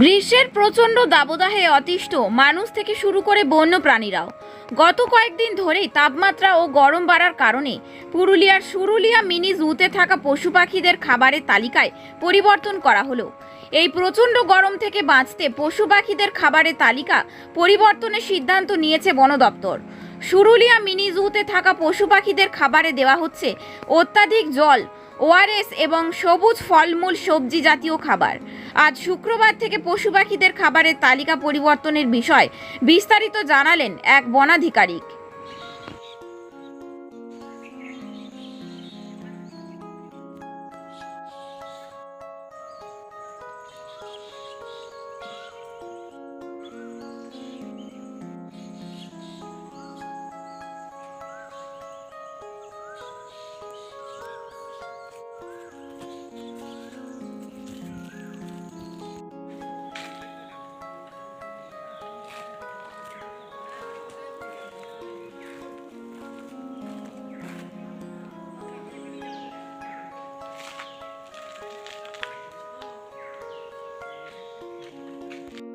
গ্রীষ্মের প্রচণ্ড দাবদাহে অতিষ্ঠ। মানুষ থেকে শুরু করে বন্য প্রাণীরাও গত কয়েকদিন ধরেই তাপমাত্রা ও গরম বাড়ার কারণে পুরুলিয়ার সুরুলিয়া মিনি জুতে থাকা পশু পাখিদের খাবারের তালিকায় পরিবর্তন করা হলো। এই প্রচণ্ড গরম থেকে বাঁচতে পশু পাখিদের খাবারের তালিকা পরিবর্তনের সিদ্ধান্ত নিয়েছে বন দপ্তর। সুরুলিয়া মিনি জুতে থাকা পশু পাখিদের খাবারে দেওয়া হচ্ছে অত্যাধিক জল ওআরএস এবং সবুজ ফলমূল, সবজি জাতীয় খাবার। আজ শুক্রবার থেকে পশু পাখিদের খাবারের তালিকা পরিবর্তনের বিষয় বিস্তারিত জানালেন এক বনাধিকারিক।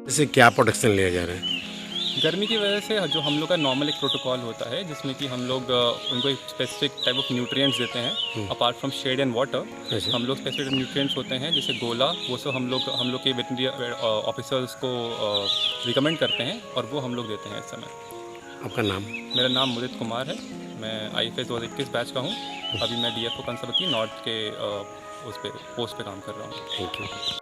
इससे क्या प्रोटेक्शन लिया जा रहा है? गर्मी की वजह से जो हम लोग का नॉर्मल एक प्रोटोकॉल होता है जिसमें कि हम लोग उनको एक स्पेसिफिक टाइप ऑफ़ न्यूट्रिएंट्स देते हैं apart from shade and water. हम लोग स्पेसिफिक न्यूट्रिएंट्स होते हैं जैसे गोला वो सब हम लोग हम लोग के वेटनरी ऑफिसर्स को रिकमेंड करते हैं और वो हम लोग देते हैं इस समय। आपका नाम? मेरा नाम मुदित कुमार है। मैं आई एफ़ एस दो हज़ार इक्कीस बैच का हूँ। अभी मैं डी एफ़ ओ नॉर्थ के उस पर पोस्ट पर काम कर रहा हूँ। Thank you